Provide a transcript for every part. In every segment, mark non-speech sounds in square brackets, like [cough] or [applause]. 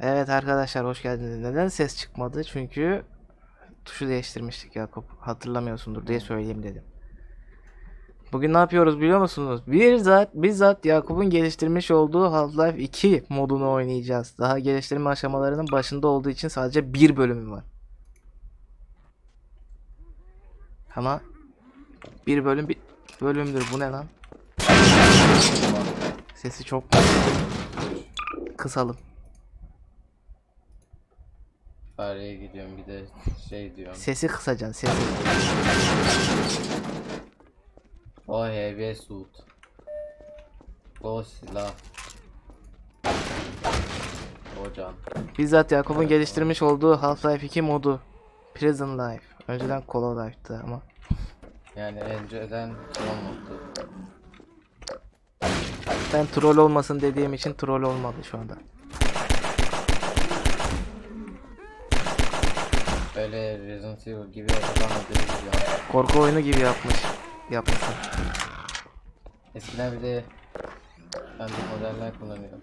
Evet arkadaşlar hoş geldiniz. Neden ses çıkmadı? Çünkü tuşu değiştirmiştik Yakup. Hatırlamıyorsundur diye söyleyeyim dedim. Bugün ne yapıyoruz biliyor musunuz? Bizzat, bizzat Yakup'un geliştirmiş olduğu Half-Life 2 modunu oynayacağız. Daha geliştirme aşamalarının başında olduğu için sadece bir bölümü var. Ama bir bölüm bir bölümdür. Bu ne lan? Sesi çok kısalım. Fareye gidiyorum bir de şey diyorum. Sesi kısacaksın sesi. O heavy suit. O silah. O can. Bizzat Yakup'un geliştirmiş olduğu Half-Life 2 modu. Prison Life. Önceden Call Life'tı ama. Yani önceden son moddu. Ben troll olmasın dediğim için troll olmadı şu anda. Böyle Resident Evil gibi ödülü gidiyor. Korku oyunu gibi yapmış. Yapmışsın. Eskiden bir de ben bu modeller kullanıyorum.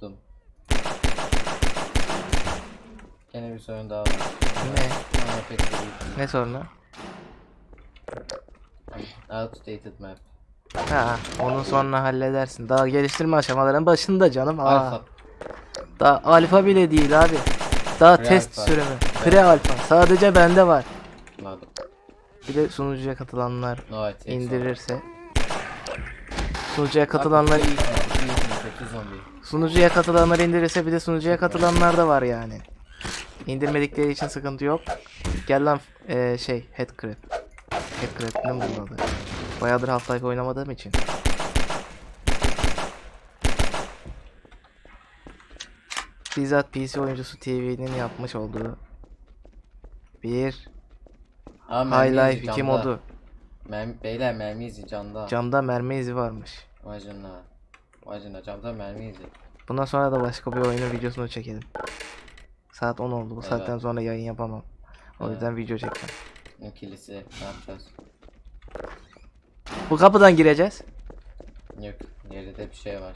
Dum. Gene bir sorun daha var. Ne? Ama pek de değil. Ne sorunu? Outdated map. Ha, onu sonra halledersin. Daha geliştirme aşamalarının başında canım. Aa, Alpha. daha alfa bile değil abi. Daha Pre test alpha. sürümü. Pre alfa. Sadece bende var. Bir de sunucuya katılanlar takes indirirse. Sunucuya katılanlar zombi. Sunucuya katılanlar indirirse bir de sunucuya katılanlar da var yani. İndirmedikleri için sıkıntı yok. Gel lan eee, şey Headcrab. Headcrab ne bunun adı? Bayağıdır Half-Life oynamadığım için. Bizzat PC oyuncusu TV'nin yapmış olduğu bir Aa, High mermi Life izi 2 canda. modu. Mermi, beyler mermi izi canda. Camda mermi izi varmış. Vajina. Vajina camda mermi izi. Bundan sonra da başka bir oyunun videosunu çekelim. Saat 10 oldu. Bu Evet. saatten sonra yayın yapamam. O Evet. yüzden video çekeceğim. Ne kilise ne yapacağız? Bu kapıdan gireceğiz. Yok geride bir şey var.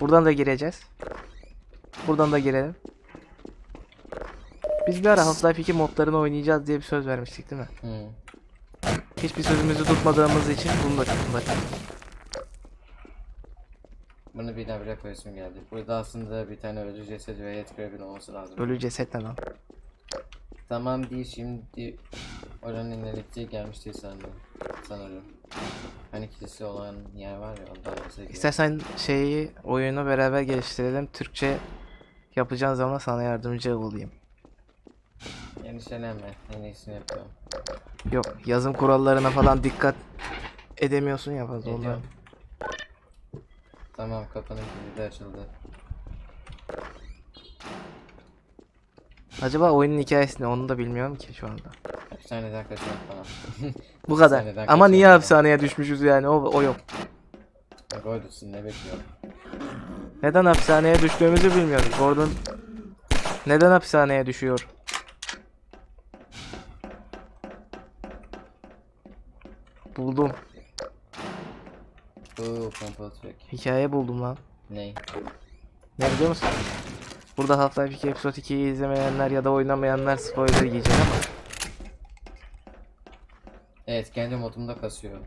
Buradan da gireceğiz. Buradan da girelim. Biz bir ara Half-Life 2 modlarını oynayacağız diye bir söz vermiştik değil mi? Hı. Hiçbir sözümüzü tutmadığımız için bunu da tutmadık. Bunu birden bire koyasım geldi. Burada aslında bir tane ölü ceset ve yet grabin olması lazım. Ölü ceset ne lan? Tamam değil şimdi oranın inerikçi gelmiş değil sanırım. Sanırım. Hani kilise olan yer var ya ondan. İstersen şeyi oyunu beraber geliştirelim. Türkçe yapacağın zaman sana yardımcı olayım. Endişelenme. En iyisini yapıyorum. Yok yazım kurallarına falan dikkat edemiyorsun ya fazla. Ediyorum. Tamam kapının kilidi açıldı. Acaba oyunun hikayesi ne onu da bilmiyorum ki şu anda. Hapishaneden kaçmak falan. Bu kadar. Hapishaneden Ama niye kaçmak hapishaneye düşmüşüz yani o, o yok. Gordon'sun ne bekliyorum. Neden hapishaneye düştüğümüzü bilmiyoruz. Gordon neden hapishaneye düşüyor? Buldum. Pompalı tüfek. Hikaye buldum lan. Ney? Ne biliyor musun? Burada Half-Life 2 Episode 2'yi izlemeyenler ya da oynamayanlar spoiler yiyecek ama Evet kendi modumda kasıyor.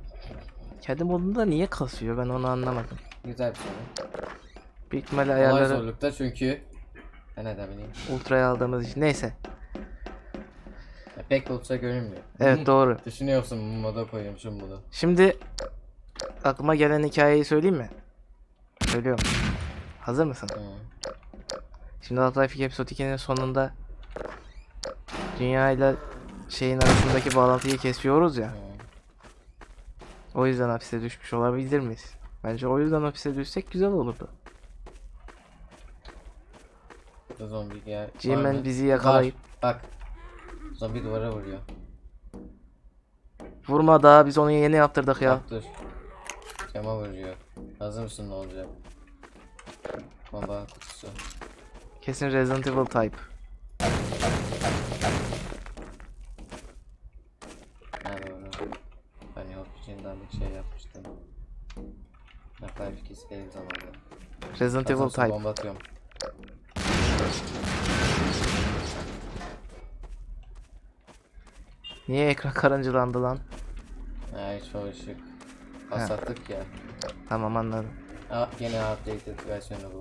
kendi modunda niye kasıyor ben onu anlamadım. Güzel bir soru. Büyük ihtimalle Kolay ayarları zorlukta çünkü ben neden bileyim. ultraya aldığımız için. Neyse. Ya pek olsa görünmüyor. Evet doğru. Düşünüyorsun bu moda koyuyormuşum bunu. Şimdi aklıma gelen hikayeyi söyleyeyim mi? Söylüyorum. Hazır mısın? Hı. Şimdi Half-Life 2 Episode 2'nin sonunda dünya ile şeyin arasındaki bağlantıyı kesiyoruz ya. Hı. O yüzden hapise düşmüş olabilir miyiz? Bence o yüzden hapise düşsek güzel olurdu. Bu zombi gel. mı? bizi yakalayıp Var. Bak. Zombi duvara vuruyor. vurma daha biz onu yeni yaptırdık ya. Bak dur. Cama vuruyor. Hazır mısın ne olacak? Bomba kutusu. Kesin Resident Evil type. Şey yapmıştım. Half-Life 2 değil zamanında. Resident Evil Type. bomba atıyorum. Niye ekran karıncalandı lan? Ay çok ışık. Pasattık ya. Tamam anladım. Aa, yine updated versiyonu bu.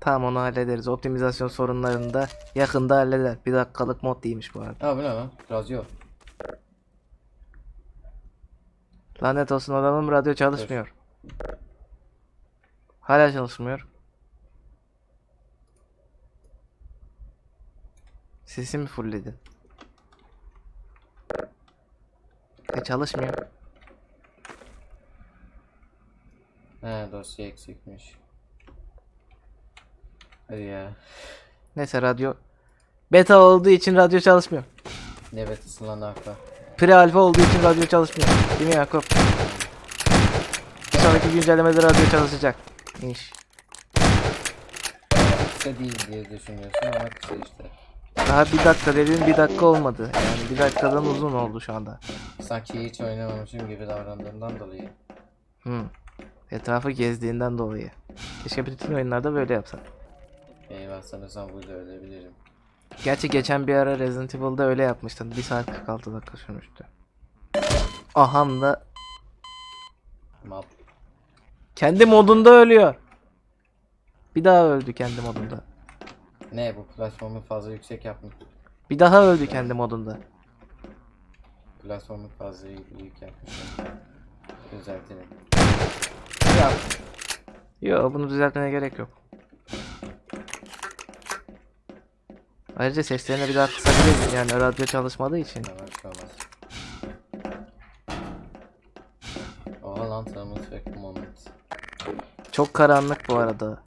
Tamam onu hallederiz. Optimizasyon sorunlarını da yakında halleder. Bir dakikalık mod değilmiş bu arada. Aa bu ne lan? Radyo. Lanet olsun adamım radyo çalışmıyor. Hala çalışmıyor. Sesi mi fullledin? E çalışmıyor. He dosya eksikmiş. Hadi ya. Neyse radyo beta olduğu için radyo çalışmıyor. Ne betasın lan arka. Pre alfa olduğu için radyo çalışmıyor. Değil mi Yakup? Bir sonraki güncellemede radyo çalışacak. İş. Kısa değil diye düşünüyorsun ama kısa işte. Daha bir dakika dediğin bir dakika olmadı. Yani bir dakikadan uzun oldu şu anda. Sanki hiç oynamamışım gibi davrandığımdan dolayı. Hmm. Etrafı gezdiğinden dolayı. Keşke bütün oyunlarda böyle yapsak. Eyvah sanırsam burada ölebilirim. Gerçi geçen bir ara Resident Evil'da öyle yapmıştın. 1 saat 46 dakika sürmüştü. Aham da Map. kendi modunda ölüyor. Bir daha öldü kendi modunda. Ne bu platformu fazla yüksek yapmış. Bir daha öldü kendi modunda. Platformu fazla yapmışım. Düzeltelim. Ya. Yo bunu düzeltmene gerek yok. Ayrıca seslerini bir daha kısabiliriz yani radyo çalışmadığı için. Tamam olmaz. Oha lan tanımız fake moment. Çok karanlık bu arada.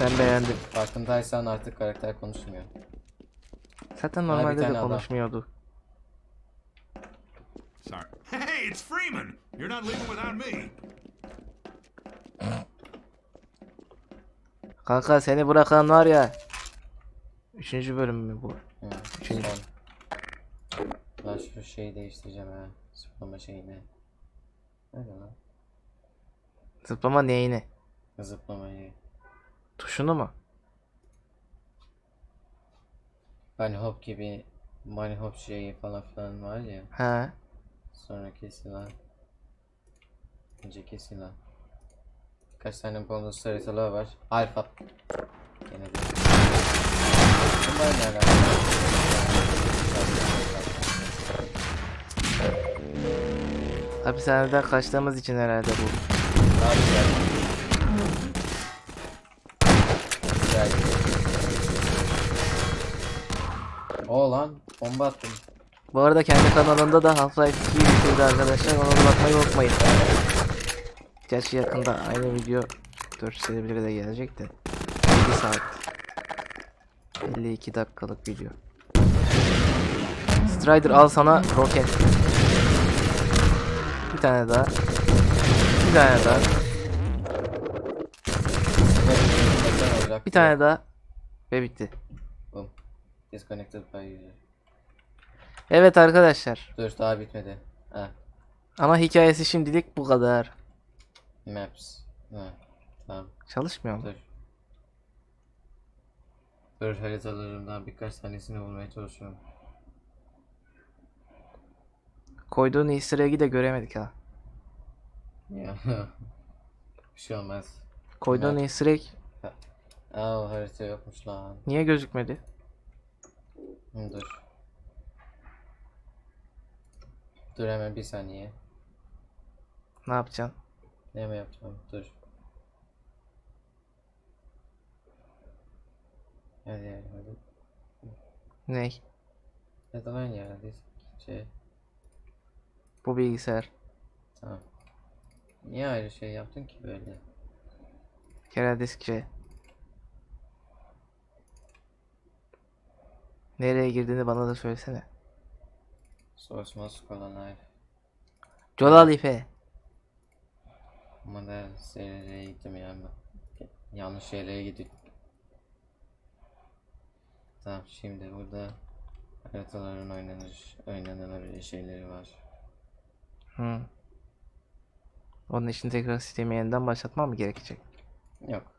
Ben beğendim. Farkındaysan artık karakter konuşmuyor. Zaten normalde de adam. Sorry. Hey, it's Freeman. You're not leaving without me. Kanka seni bırakan var ya. Üçüncü bölüm mü bu? Hı, Üçüncü. son. Lan şu şeyi değiştireceğim ha. Zıplama şeyini. Nerede lan? Zıplama neyini? Zıplamayı. Tuşunu mu? Bunny hop gibi bunny hop şeyi falan filan var ya. He. Sonraki silah. Önceki silah. Kaç tane bonus haritalar var. Alfa. Gene de. Bunlar ne alaka? Hapishaneden kaçtığımız için herhalde bu. Güzel. Güzel. O lan bomba attım. Bu arada kendi kanalında da Half-Life 2'yi bitirdi arkadaşlar. Ona bakmayı unutmayın. Gerçi yakında aynı video 4 seribleri de gelecek de. 7 saat. 52 dakikalık video. Strider al sana roket. Bir tane daha. Bir tane daha. Bir tane daha. Ve bitti. Boom. Disconnected by user. Evet arkadaşlar. Dur daha bitmedi. Ha. Ama hikayesi şimdilik bu kadar. Maps. Ha. Tamam. Çalışmıyor mu? Dur. Dur haritalarımdan birkaç tanesini bulmaya çalışıyorum. Koyduğun easter egg'i de göremedik ha. Ya. [laughs] Bir şey olmaz. Koyduğun Evet. easter egg Aa harita yokmuş lan. niye gözükmedi? Dur. Dur hemen bir saniye. Ne yapacaksın? Ne mi yapacağım? Dur. Hadi hadi. Ney? Ne zaman ya? Disk şey. Bu bilgisayar. Tamam. Niye ayrı şey yaptın ki böyle? Kerel diskçi. Nereye girdiğini bana da söylesene. Source must colon knife. Colalife. Model SR'ye gittim yani. Yanlış şeylere gittik. Tamam şimdi burada haritaların oynanır, oynanabilir şeyleri var. Hı. Onun için tekrar sistemi yeniden başlatmam mı gerekecek? Yok.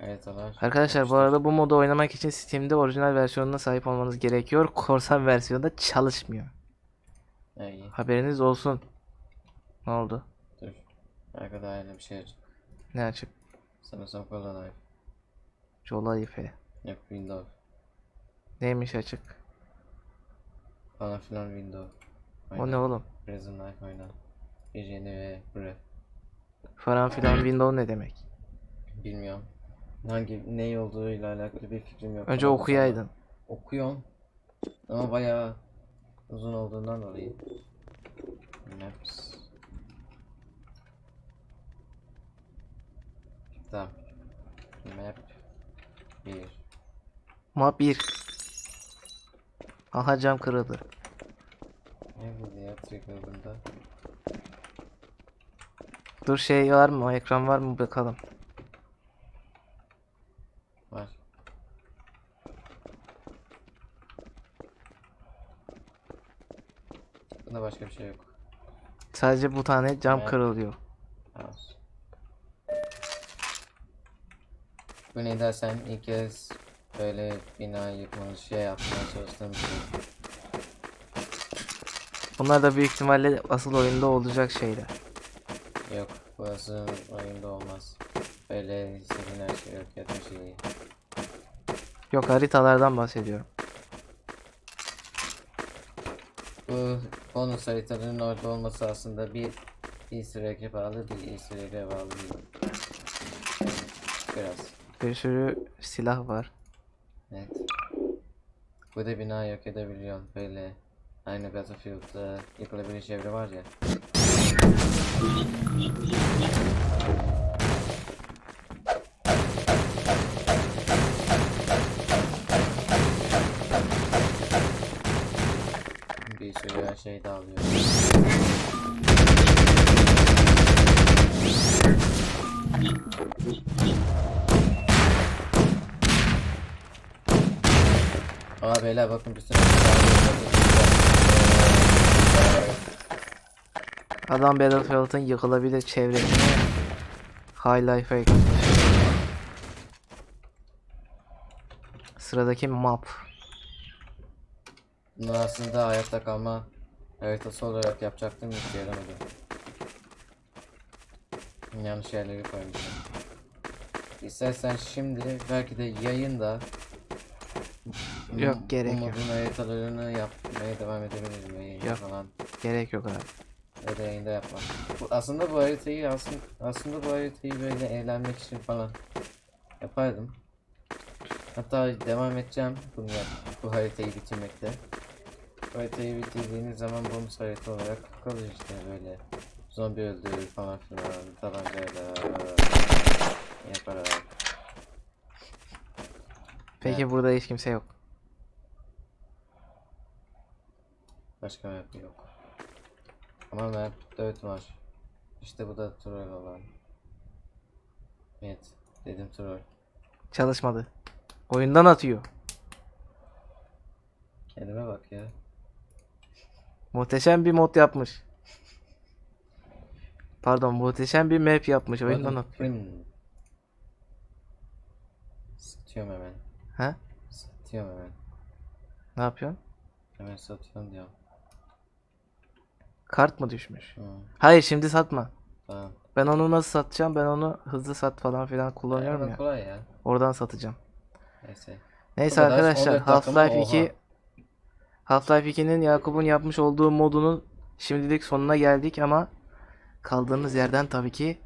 Haritalar. Arkadaşlar bu arada bu modu oynamak için Steam'de orijinal versiyonuna sahip olmanız gerekiyor. Korsan versiyonda çalışmıyor. Ha, iyi. Haberiniz olsun. Ne oldu? Dur. Arkada ayrı bir şey açık. Ne açık? Samsung Color Jola ife. Yok Windows. Neymiş açık? Falan filan Windows. O ne oğlum? Prison Life oyna. Bir yeni ve bre. Falan filan window ne demek? Bilmiyorum. Hangi ne olduğuyla alakalı bir fikrim yok. Önce Ama okuyaydın. Okuyorum. Ama bayağı uzun olduğundan dolayı. Maps. Tamam. Map 1. Map 1. Aha cam kırıldı. Ne bu ya trigger'ında? Dur şey var mı? Ekran var mı bakalım. Var. Bunda başka bir şey yok. Sadece bu tane cam Evet. kırılıyor. House. Bu ne dersen ilk kez böyle bina yıkma şey yapmaya çalıştığım bir şey. Bunlar da büyük ihtimalle asıl oyunda olacak şeyler. Yok burası oyunda olmaz. Böyle istediğin her şeyi yok etme şeyi. Yok haritalardan bahsediyorum. Bu bonus haritaların orada olması aslında bir easter egg'e bağlı değil, easter egg'e bağlı değil. Biraz. Bir sürü silah var. Evet. Burada bina yok edebiliyorsun böyle. Aynı Battlefield'da yıkılabilir çevre var ya. Şey dağılıyor. Aa beyler bakın bir sürü Adam Battlefield'ın yıkılabilir çevresine High Life'a. Sıradaki map. Aslında hayatta kalma haritası olarak yapacaktım hiç yaramadı. Yanlış yerleri koymuşum. İstersen şimdi belki de yayında Yok, gerek yok. modun haritalarını yapmaya devam edebilirim yayın Yok. falan. Gerek yok abi. Ya da yayında yapmam. Bu, aslında bu haritayı aslında, aslında bu haritayı böyle eğlenmek için falan yapardım. Hatta devam edeceğim bunu yap, bu haritayı bitirmekte. Haritayı bitirdiğiniz zaman bonus harita olarak kalır işte böyle zombi öldürür falan filan tabancayla yaparak. Peki Evet. burada hiç kimse yok. Başka map yok. Ama map 4 var. İşte bu da troll olan. Evet dedim troll. Çalışmadı. Oyundan atıyor. Kendime bak ya. Muhteşem bir mod yapmış. Pardon muhteşem bir map yapmış oyundan atıyor. Satıyorum hemen. He? Satıyorum hemen. Ne yapıyorsun? Hemen satıyorum diyorum. Kart mı düşmüş? Hı, Hayır şimdi satma. tamam. Ben onu nasıl satacağım? Ben onu hızlı sat falan filan kullanıyorum Hemen ya. kolay ya. Oradan satacağım. Neyse. Neyse kadar, arkadaşlar 14 dakika mı? Half-Life 2 Half-Life 2'nin Yakup'un yapmış olduğu modunun şimdilik sonuna geldik ama kaldığımız yerden tabii ki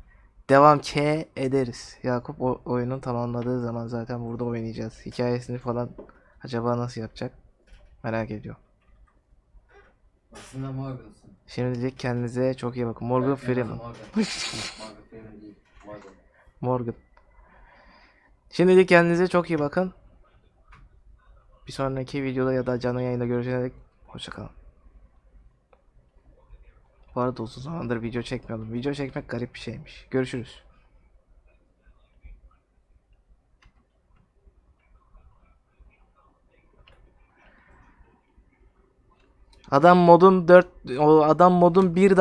devam ke ederiz. Yakup o oyunun tamamladığı zaman zaten burada oynayacağız. Hikayesini falan acaba nasıl yapacak? Merak ediyorum. Aslında Morgan'sın. Şimdilik kendinize çok iyi bakın. Morgan Freeman. Morgan. [laughs] Morgan Freeman değil. Morgan. Morgan. Şimdilik kendinize çok iyi bakın. Bir sonraki videoda ya da canlı yayında görüşene dek hoşçakalın. Bu arada uzun zamandır video çekmiyordum. Video çekmek garip bir şeymiş. Görüşürüz. Adam modun 4 o adam modun 1